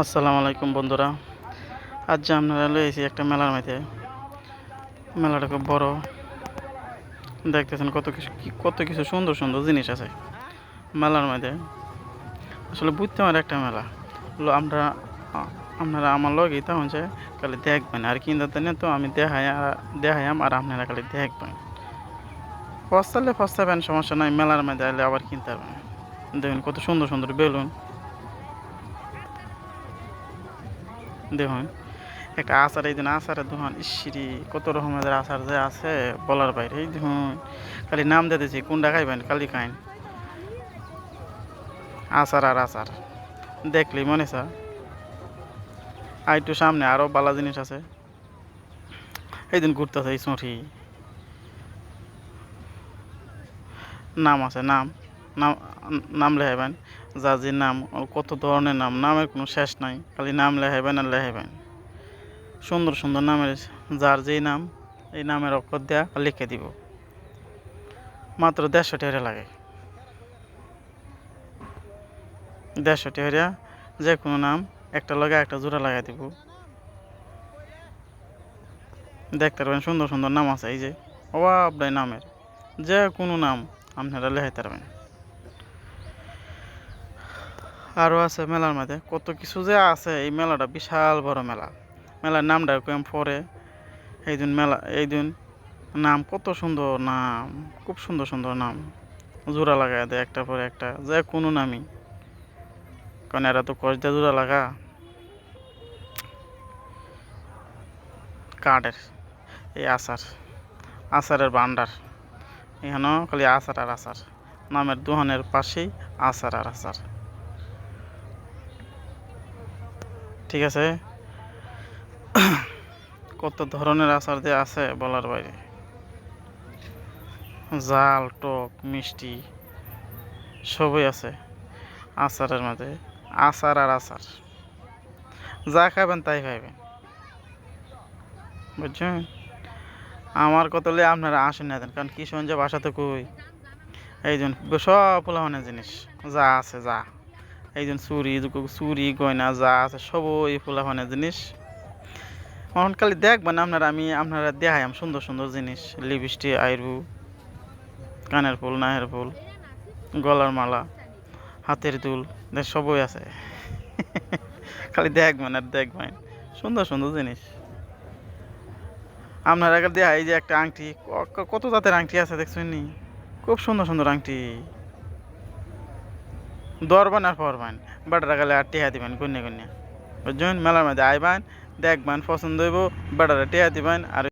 আসসালামু আলাইকুম বন্ধুরা। আজ যে আপনারা লয়েছি একটা মেলার মধ্যে। মেলাটা খুব বড়। দেখতেছেন কত কিছু কত কিছু সুন্দর সুন্দর জিনিস আছে মেলার মধ্যে। আসলে বুঝতে আমার একটা মেলা। আমরা, আপনারা আমার লগেই তখন যে খালি দেখবেন। আর কিনতে না তো আমি দেখাই দেখাইম আর আপনারা খালি দেখবেন। ফস্তালে ফস্তাবেন সমস্যা নাই। মেলার মধ্যে আইলে আবার কিনতে পারবেন। দেখুন কত সুন্দর সুন্দর বেলুন। দেখুন, একটা আচার, এই দিন আচারের দোকান, ইসিরি, কত রকমের আচার যে আছে, বলার বাইরে, এই দেখুন, খালি নাম দিতেছি কোনটা খাইবেন, কালি খাইন। আচার আর আচার, দেখলি মনে স্যার আর একটু সামনে আরও বালা জিনিস আছে। এই দিন ঘুরতেছে ইসমঠি নাম আছে, নাম নাম নাম যা যে নাম কত ধরনের নাম, নামের কোনো শেষ নাই, খালি নাম লেখাইবেন আর লেখাইবেন। সুন্দর সুন্দর নামের, যার যেই নাম, এই নামের অক্ষর দেয়া লিখে দিব। মাত্র দেড়শো টাকা লাগে। দেড়শো টাকা যে কোনো নাম, একটা লগে একটা জোড়া লাগাই দিব। দেখতে পারবেন, সুন্দর সুন্দর নাম আছে, এই যে অভাব নামের। যে কোনো নাম আপনারা লেখাইতে পারবেন। আরও আছে মেলার মধ্যে। কত কিছু যে আছে, এই মেলাটা বিশাল বড় মেলা। মেলার নামটা কেম পরে এই দিন মেলা, এই দিন নাম কত সুন্দর নাম, খুব সুন্দর সুন্দর নাম। জোড়া লাগায় দেয় একটা পরে একটা, যে কোনো নামই। কারণ এরা তো কষ দিয়ে জোড়া লাগা। কাঠের, এই আচার, আচারের ভান্ডার এখানেও খালি আচার আর আচার। নামের দোকানের পাশেই আচার আর আচার। ঠিক আছে? কত ধরনের আচার যে আছে বলার বাইরে। জাল, টক, মিষ্টি, সবই আছে আচারের মাঝে, আচার আর আচার। যা খাবেন তাই খাইবেন। বুঝছেন? আমার কত লে আপনারা আসেন না দেন, কারণ কিশোরগঞ্জে বাসাতে কই? এই জন্য সব পোলাপানের জিনিস, যা আছে যা। এই জন্য চুরি চুরি, গয়না, যা আছে সব সবই পোলাপানের জিনিস। এখন খালি দেখবেন আপনারা, আমি, আপনারা দেখাই আমি সুন্দর সুন্দর জিনিস, লিপস্টিক, আইরু, কানের ফুল, নাহের ফুল, গলার মালা, হাতের দুল দেখ সবই আছে। খালি দেখবেন আর দেখবেন, সুন্দর সুন্দর জিনিস। আপনারা আগে দেখাই যে একটা আংটি কত জাতের আংটি আছে দেখছেন খুব সুন্দর সুন্দর আংটি। দরবান আর পরবান বেটারা গেলে আর টিহা দিবেন কন্যা কন্যা। বুঝছেন? মেলার মধ্যে আইবান, দেখবেন, পছন্দ হইব, বেটারা টিহা দিবেন আর